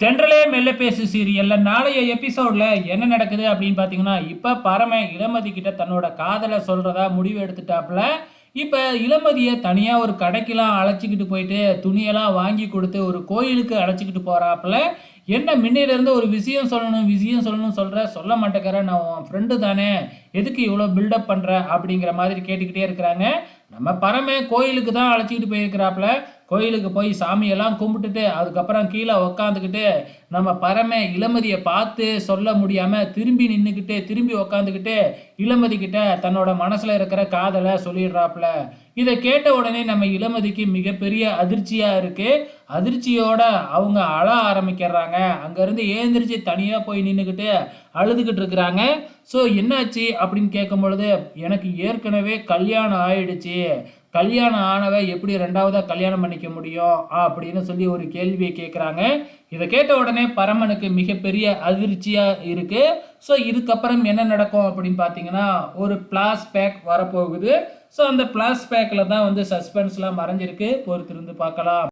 தென்றலே மெல்ல பேசு சீரியல்ல. நாளைய எபிசோட்ல என்ன நடக்குது அப்படின்னு பார்த்தீங்கன்னா இப்போ பரம இளமதி கிட்ட தன்னோட காதலை சொல்றதா முடிவு எடுத்துட்டாப்புல இப்போ இளமதியை தனியாக ஒரு கடைக்கெல்லாம் அழைச்சிக்கிட்டு போயிட்டு துணியெல்லாம் வாங்கி கொடுத்து ஒரு கோயிலுக்கு அழைச்சிக்கிட்டு போறாப்புல என்ன முன்னையிலேருந்து ஒரு விஷயம் சொல்லணும் விஷயம் சொல்லணும் சொல்கிற சொல்ல மாட்டேங்கிற. நான் உன் ஃப்ரெண்டு தானே. எதுக்கு இவ்வளோ பில்டப் பண்ணுற அப்படிங்கிற மாதிரி கேட்டுக்கிட்டே இருக்கிறாங்க. நம்ம பரமே கோயிலுக்கு தான் அழைச்சிக்கிட்டு போயிருக்கிறாப்புல கோயிலுக்கு போய் சாமியெல்லாம் கும்பிட்டுட்டு அதுக்கப்புறம் கீழே உக்காந்துக்கிட்டு நம்ம பரம இளமதியை பார்த்து சொல்ல முடியாமல் திரும்பி நின்றுக்கிட்டு திரும்பி உக்காந்துக்கிட்டு இளமதி கிட்ட தன்னோட மனசில் இருக்கிற காதலை சொல்லிடுறாப்புல. இதை கேட்ட உடனே நம்ம இளமதிக்கு மிகப்பெரிய அதிர்ச்சியாக இருக்குது அதிர்ச்சியோட அவங்க அழ ஆரம்பிக்கிறாங்க. அங்கேருந்து ஏந்திரிச்சு தனியாக போய் நின்றுக்கிட்டு அழுதுகிட்டு இருக்கிறாங்க. ஸோ என்னாச்சு அப்படின்னு கேட்கும் பொழுது எனக்கு ஏற்கனவே கல்யாணம் ஆயிடுச்சு. கல்யாணம் ஆனவ எப்படி ரெண்டாவதாக கல்யாணம் பண்ணிக்க முடியும்? அப்படின்னு சொல்லி ஒரு கேள்வியை கேட்குறாங்க இதை கேட்ட உடனே உடனே பரமனுக்கு மிகப்பெரிய அதிர்ச்சியாக இருக்குது ஸோ இதுக்கப்புறம் என்ன நடக்கும் அப்படின்னு பார்த்தீங்கன்னா ஒரு பிளாஸ் பேக் வரப்போகுது. ஸோ அந்த பிளாஸ் பேக்கில் தான் வந்து சஸ்பென்ஸ்லாம் மறைஞ்சிருக்கு பொறுத்திருந்து பார்க்கலாம்.